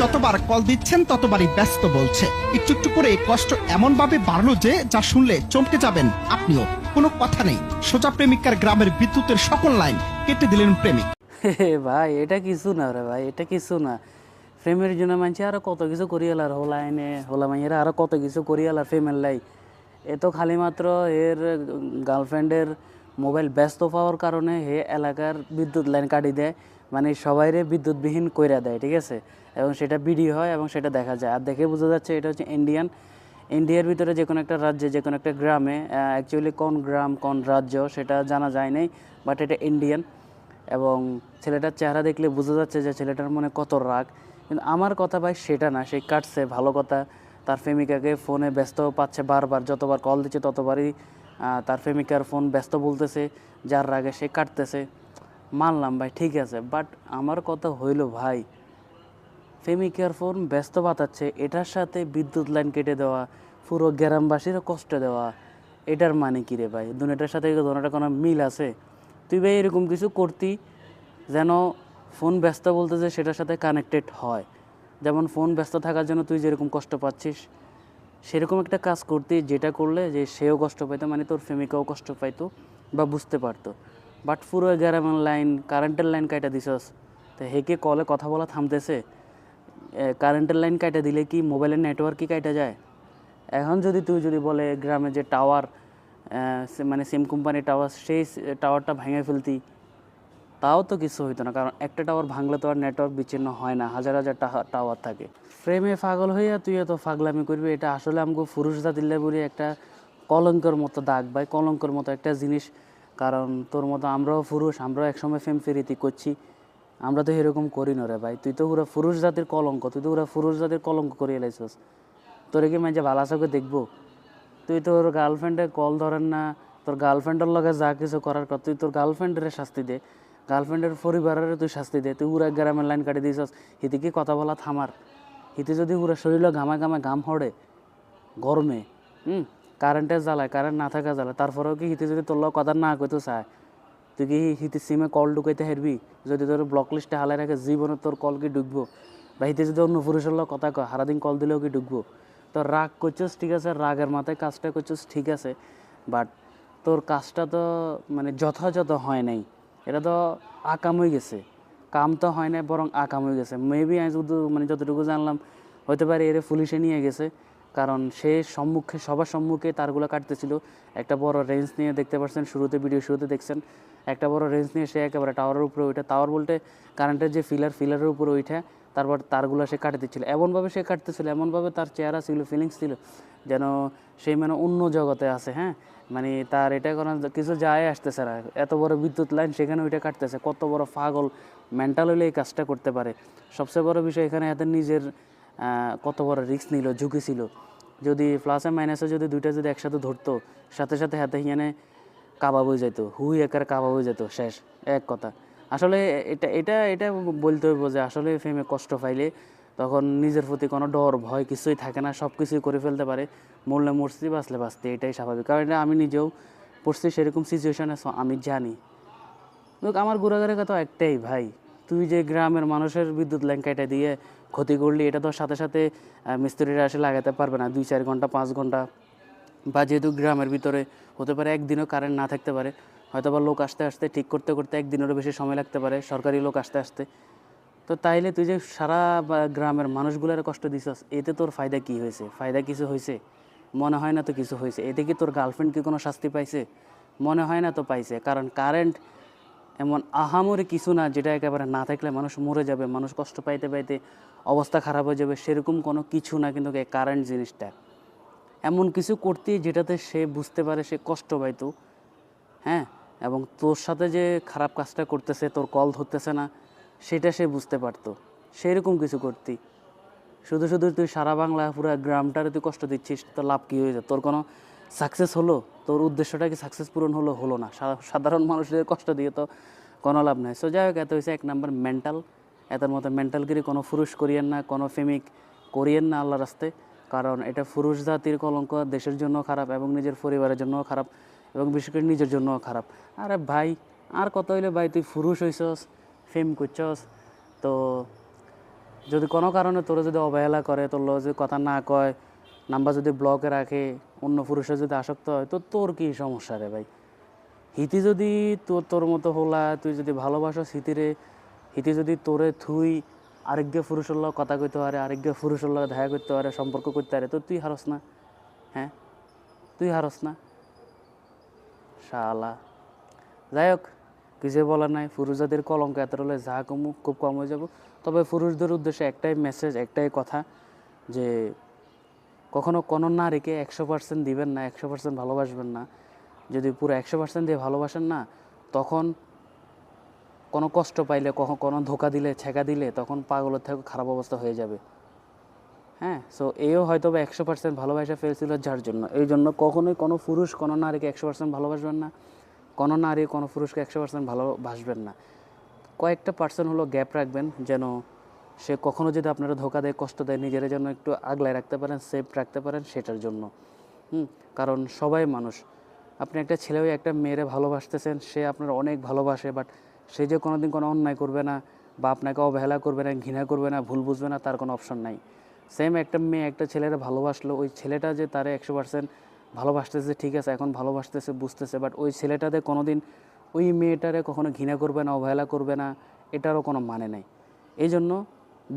যতবার কল দিচ্ছেন, ততবারই ব্যস্ত বলছে। একটু একটু করে কষ্ট এমন ভাবে বাড়লো যে, যা শুনলে চমকে যাবেন আপনিও। কোনো কথা নেই। সোজা প্রেমিকার গ্রামের বিদ্যুতের সকল লাইন কেটে দিলেন প্রেমিক। ভাই, এটা কিছু না রে ভাই, এটা কিছু না। প্রেমের জন্য মানছে আরও কত কিছু করি করিয়ালার হোলা এনে হোলা মাইয়েরা আরও কত কিছু করি করিয়ালার প্রেমের লাই। এ তো খালি মাত্র এর গার্লফ্রেন্ডের মোবাইল ব্যস্ত পাওয়ার কারণে হে এলাকার বিদ্যুৎ লাইন কাটি দেয়। মানে সবাইরে বিদ্যুৎবিহীন কইরা দেয়, ঠিক আছে? এবং সেটা ভিডিও হয় এবং সেটা দেখা যায়। আর দেখে বোঝা যাচ্ছে এটা হচ্ছে ইন্ডিয়ান ইন্ডিয়ার ভিতরে যে কোনো একটা রাজ্যে যে কোনো একটা গ্রামে অ্যাকচুয়ালি কোন গ্রাম, কোন রাজ্য সেটা জানা যায় নাই বাট এটা ইন্ডিয়ান এবং ছেলেটার চেহারা দেখলে বোঝা যাচ্ছে যে ছেলেটার মনে কত রাগ। কিন্তু আমার কথা ভাই সেটা না, সে কাটছে, ভালো কথা। তার প্রেমিকাকে ফোনে ব্যস্ত পাচ্ছে বারবার, যতবার কল দিচ্ছে ততবারই তার প্রেমিকার ফোন ব্যস্ত বলতেছে, যার রাগে সে কাটতেছে। মানলাম ভাই, ঠিক আছে। বাট আমার কথা হইল ভাই, প্রেমিকার ফোন ব্যস্ত বাতাচ্ছে, এটার সাথে বিদ্যুৎ লাইন কেটে দেওয়া, পুরো গ্রামবাসীর কষ্ট দেওয়া, এটার মানে কি রে ভাই? দুটার সাথে দুটার কোনো মিল আছে? তুই ভাই এরকম কিছু করতি যেন ফোন ব্যস্ত বলতে যে সেটার সাথে কানেক্টেড হয়? যেমন ফোন ব্যস্ত থাকার জন্য তুই যেরকম কষ্ট পাচ্ছিস, সেরকম একটা কাজ করতি, যেটা করলে যে সেও কষ্ট পাইতো মানে তোর প্রেমিকাও কষ্ট পাইতো বা বুঝতে পারতো। বাট পুরো গ্রামের লাইন কারেন্টের লাইন কাটা দিছস। তো হেকে কলে কথা বলা থামতেছে। কারেন্টের লাইন কাটা দিলে কি মোবাইলের নেটওয়ার্ক কি কাটা যায়? এখন যদি তুই যদি বলে গ্রামে যে টাওয়ার মানে সিম কোম্পানির টাওয়ার সেই টাওয়ারটা ভেঙে ফেলতি, তাও তো কিছু হইতো না। কারণ একটা টাওয়ার ভাঙলে তো আর নেটওয়ার্ক বিচ্ছিন্ন হয় না। হাজার হাজার টাওয়ার থাকে। ফ্রেমে পাগল হইয়া তুই এত পাগলামি করবি? এটা আসলে আমাকে পুরুষ জাতিল্লা বলি একটা কলঙ্কের মতো দাগ ভাই কলঙ্কের মতো একটা জিনিস। কারণ তোর মতো আমরাও পুরুষ, আমরাও একসময় ফেম ফেরিতি করছি। আমরা তো এরকম করি না রে ভাই। তুই তো পুরো পুরুষ জাতির কলঙ্ক, তুই তো পুরো পুরুষ জাতির কলঙ্ক করিয়ে লাইছস। তোরে কি মাঝে ভালো চোখে দেখব? তুই তোর গার্লফ্রেন্ডে কল ধরেন না, তোর গার্লফ্রেন্ডের লগে যা কিছু করার কথা তুই তোর গার্লফ্রেন্ডের শাস্তি দে। গার্লফ্রেন্ডের পরিবারের তুই শাস্তি দে। তুই উড়া গ্রামের লাইন কাটি হিতে কি কথা বলা থামার? হিতে যদি উড়া শরীর ঘামা ঘামা ঘাম হড়ে, গরমে, হুম? কারেন্টের জ্বালায়, কারেন্ট না থাকা জ্বালায়। তারপরেও কি হিতে যদি তোর কথা না কইতো চায় তুই কি হিতে সিমে কল ঢুকাইতে হারবি? যদি তোর ব্লক লিস্টে হালাই রাখে জীবনে তোর কল কি ঢুকবো? বা হিতে যদি অন্য পুরুষের লগে কথা কয়, সারাদিন কল দিলেও কি ঢুকবো? তো রাগ করছিস ঠিক আছে রাগের মাথায় কাজটা করছিস ঠিক আছে বাট তোর কাজটা তো মানে যথাযথ হয় নাই। এটা তো আকাম হয়ে গেছে। কাম তো হয় নাই বরং আকাম হয়ে গেছে। মেবি আমি মানে যতটুকু জানলাম হতে পারে এর পুলিশে নিয়ে গেছে। কারণ সে সম্মুখে, সবার সম্মুখে তারগুলো কাটতেছিল। একটা বড় রেঞ্জ নিয়ে দেখতে পাচ্ছেন শুরুতে, ভিডিও শুরুতে দেখছেন। একটা বড় রেঞ্জ নিয়ে সে একেবারে টাওয়ারের উপরে ওইটা, টাওয়ার বলতে কারেন্টের যে ফিলার, ফিলারের উপরে ওইটা, তারপর তারগুলো সে কাটে দিচ্ছিল এমনভাবে সে কাটতেছিল, এমনভাবে তার চেহারা ছিল ফিলিংস ছিল, যেন সে মানে অন্য জগতে আছে হ্যাঁ? মানে তার এটা কোনো কিছু যায় আসতেছে না। এত বড় বিদ্যুৎ লাইন সেখানে ওইটা কাটতেছে। কত বড় পাগল মেন্টাল হলে এই কাজটা করতে পারে। সবচেয়ে বড় বিষয় এখানে এদের নিজের কত বড় রিস্ক নিল, ঝুঁকি ছিল। যদি প্লাসে মাইনাসে যদি দুইটা যদি একসাথে ধরতো, সাথে সাথে হাতে হিয়ানে কাবাব হয়ে যেত হুই একার কাবাব হয়ে যেত, শেষ, এক কথা। আসলে এটা এটা এটা বলতে হইব যে আসলে ফেমে কষ্ট পাইলে তখন নিজের প্রতি কোনো ডর, ভয় কিছুই থাকে না সব কিছুই করে ফেলতে পারে। মরলে মরছি, বাঁচলে বাঁচতে, এটাই স্বাভাবিক। কারণ এটা আমি নিজেও পড়ছি সেরকম সিচুয়েশনে আমি জানি। আমার ঘোরাঘুরে কথা একটাই, ভাই, তুই যে গ্রামের মানুষের বিদ্যুৎ লাইন কেটে দিয়ে ক্ষতি করলে এটা তো সাথে সাথে মিস্ত্রিরা এসে লাগাতে পারবে না। দুই, চার ঘণ্টা, পাঁচ ঘণ্টা বা যেহেতু গ্রামের ভিতরে হতে পারে একদিনও কারেন্ট না থাকতে পারে হয়তো বা লোক আসতে আসতে ঠিক করতে করতে একদিনেরও বেশি সময় লাগতে পারে, সরকারি লোক আসতে আসতে। তো তাইলে তুই যে সারা গ্রামের মানুষগুলোর কষ্ট দিছস, এতে তোর ফায়দা কি হয়েছে? ফায়দা কিছু হয়েছে? মনে হয় না তো কিছু হয়েছে। এতে কি তোর গার্লফ্রেন্ড কি কোনো শাস্তি পাইছে? মনে হয় না তো পাইছে। কারণ কারেন্ট এমন আহামরি কিছু না, যেটা একেবারে না থাকলে মানুষ মরে যাবে, মানুষ কষ্ট পাইতে পাইতে অবস্থা খারাপ হয়ে যাবে, সেরকম কোনো কিছু না, কিন্তু এই কারেন্ট জিনিসটা। এমন কিছু করতে যেটাতে সে বুঝতে পারে, সে কষ্ট পাইতো। হ্যাঁ? এবং তোর সাথে যে খারাপ কাজটা করতেছে, তোর কল ধরতেছে না, সেটা সে বুঝতে পারতো। সেরকম কিছু করতি। শুধু শুধু তুই সারা বাংলা পুরো গ্রামটারে তুই কষ্ট দিচ্ছিস তোর লাভ কী হয়েছে তোর কোনো সাকসেস হলো? তোর উদ্দেশ্যটা কি সাকসেস পূরণ হলো হলো না। সাধারণ মানুষদের কষ্ট দিয়ে তো কোনো লাভ নাই। সো যাই হোক, এত হয়েছে এক নাম্বার মেন্টাল এতের মতো মেন্টালগিরি কোনো পুরুষ করিয়েন না, কোনো ফেমিক করিয়েন না আল্লাহ রাস্তে। কারণ এটা পুরুষ জাতির কলঙ্ক, দেশের জন্য খারাপ এবং নিজের পরিবারের জন্যও খারাপ এবং বিশেষ করে নিজের জন্যও খারাপ। আরে ভাই, আর কত হইলে ভাই, তুই পুরুষ হইছস ফেম করছস। তো যদি কোনো কারণে তোর যদি অবহেলা করে, তোর যদি কথা না কয় নাম্বার যদি ব্লকে রাখে, অন্য পুরুষের যদি আসক্ত হয়, তো তোর কি সমস্যা রে ভাই? হিতি যদি তোর তোর মতো হলা, তুই যদি ভালোবাসো হিতিরে, হিতি যদি তোরে থুই আরেকজ্ঞ পুরুষের লগে কথা কইতে পারে আরেকজ্ঞ পুরুষের লগে দেখা করতে পারে, সম্পর্ক করতে পারে, তো তুই হারস না হ্যাঁ? তুই হারস না। শালা। যাই হোক, কিছু বলার নাই, পুরুষদের কলঙ্ক এত হলে যা কমুক খুব কম হয়ে যাব। তবে পুরুষদের উদ্দেশ্যে একটাই মেসেজ একটাই কথা যে কখনো কোনো নারীকে একশো পার্সেন্ট দিবেন না, একশো পার্সেন্ট ভালোবাসবেন না। যদি পুরো একশো পার্সেন্ট দিয়ে ভালোবাসেন না, তখন কোনো কষ্ট পাইলে, কখন কোনো ধোকা দিলে ছেঁকা দিলে, তখন পাগলের থেকে খারাপ অবস্থা হয়ে যাবে। হ্যাঁ? সো এও হয়তো বা একশো পার্সেন্ট ভালোবাসা ফেলছিল যার জন্য। এই জন্য কখনোই কোনো পুরুষ কোনো নারীকে একশো পার্সেন্ট ভালোবাসবেন না। কোনো নারী কোনো পুরুষকে একশো পার্সেন্ট ভালোবাসবেন না। কয়েকটা পার্সেন্ট হলো গ্যাপ রাখবেন, যেন সে কখনো যদি আপনারা ধোকা দেয়, কষ্ট দেয়, নিজের জন্য একটু আগলায় রাখতে পারেন সেফ রাখতে পারেন, সেটার জন্য। হুম? কারণ সবাই মানুষ। আপনি একটা ছেলে হয়ে একটা মেয়েরে ভালোবাসতেছেন, সে আপনার অনেক ভালোবাসে বাট সে যে কোনো দিন কোনো অন্যায় করবে না বা আপনাকে অবহেলা করবে না, ঘৃণা করবে না, ভুল বুঝবে না, তার কোনো অপশন নাই। সেম একটা মেয়ে একটা ছেলেরা ভালোবাসলো, ওই ছেলেটা যে তারে একশো পার্সেন্ট ভালোবাসতেছে, ঠিক আছে, এখন ভালোবাসতেছে, বুঝতেছে বাট ওই ছেলেটাতে কোনো দিন ওই মেয়েটারে কখনো ঘৃণা করবে না, অবহেলা করবে না, এটারও কোনো মানে নেই। এই জন্য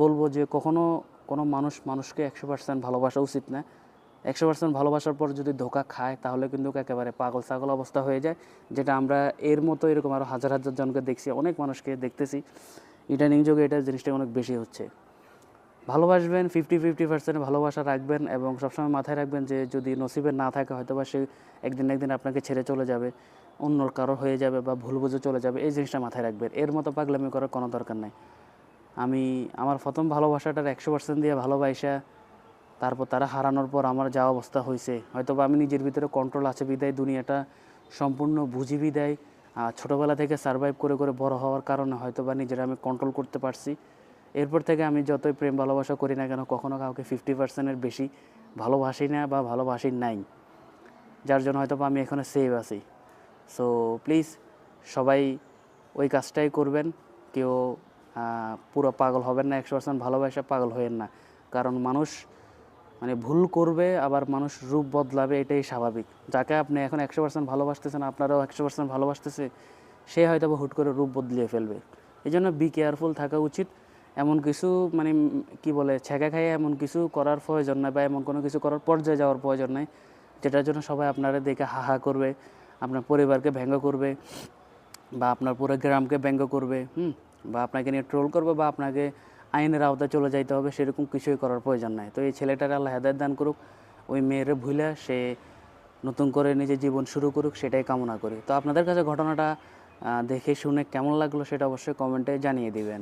বলব যে কখনো কোনো মানুষ মানুষকে একশো পার্সেন্ট ভালোবাসা উচিত না। একশো পার্সেন্ট ভালোবাসার পর যদি ধোকা খায়, তাহলে কিন্তু একেবারে পাগল ছাগল অবস্থা হয়ে যায়, যেটা আমরা এর মতো এরকম আরও হাজার হাজার জনকে দেখছি, অনেক মানুষকে দেখতেছি। ইদানিং যুগে এটা জিনিসটা অনেক বেশি হচ্ছে। ভালোবাসবেন ফিফটি ফিফটি পার্সেন্ট ভালোবাসা রাখবেন এবং সবসময় মাথায় রাখবেন যে যদি নসিবে না থাকে হয়তো বা সে একদিন একদিন আপনাকে ছেড়ে চলে যাবে অন্য কারও হয়ে যাবে বা ভুল বুঝে চলে যাবে, এই জিনিসটা মাথায় রাখবেন। এর মতো পাগলামি করার কোনো দরকার নাই। আমি আমার প্রথম ভালোবাসাটার একশো পার্সেন্ট দিয়ে ভালোবাসা, তারপর তারা হারানোর পর আমার যা অবস্থা হয়েছে। হয়তো আমি নিজের ভিতরে কন্ট্রোল আছে বিদায়, দুনিয়াটা সম্পূর্ণ বুঝি বিদায়। ছোটবেলা থেকে সার্ভাইভ করে করে বড় হওয়ার কারণে হয়তো বা নিজের আমি কন্ট্রোল করতে পারছি। এরপর থেকে আমি যতই প্রেম ভালোবাসা করি না কেন, কখনো কাউকে ফিফটি পার্সেন্টের বেশি ভালোবাসি না বা ভালোবাসি নাই। যার জন্য হয়তো আমি এখানে সেভ আছি। সো প্লিজ সবাই ওই কাজটাই করবেন। কেউ পুরো পাগল হবেন না, একশো পার্সেন্ট ভালোবাসা পাগল হবেন না। কারণ মানুষ মানে ভুল করবে, আবার মানুষ রূপ বদলাবে, এটাই স্বাভাবিক। যাকে আপনি এখন একশো পার্সেন্ট ভালোবাসতেছেন, আপনারাও একশো পার্সেন্ট ভালোবাসতেছে, সে হয়তো হুট করে রূপ বদলিয়ে ফেলবে। এই জন্য বি কেয়ারফুল থাকা উচিত। এমন কিছু মানে কি বলে, ছেঁকা খাইয়ে এমন কিছু করার প্রয়োজন নাই, বা এমন কোনো কিছু করার পর্যায়ে যাওয়ার প্রয়োজন নাই, যেটার জন্য সবাই আপনারা দেখে হা হা করবে, আপনার পরিবারকে ব্যঙ্গ করবে, বা আপনার পুরো গ্রামকে ব্যঙ্গ করবে, হুম? বা আপনাকে নিয়ে ট্রোল করবে বা আপনাকে আইনের আওতায় চলে যাইতে হবে, সেরকম কিছুই করার প্রয়োজন নাই। তো এই ছেলেটার আল্লাহ হেদায়ত দান করুক, ওই মেয়ের ভুলে সে নতুন করে নিজের জীবন শুরু করুক, সেটাই কামনা করি। তো আপনাদের কাছে ঘটনাটা দেখে শুনে কেমন লাগল সেটা অবশ্যই কমেন্টে জানিয়ে দিবেন।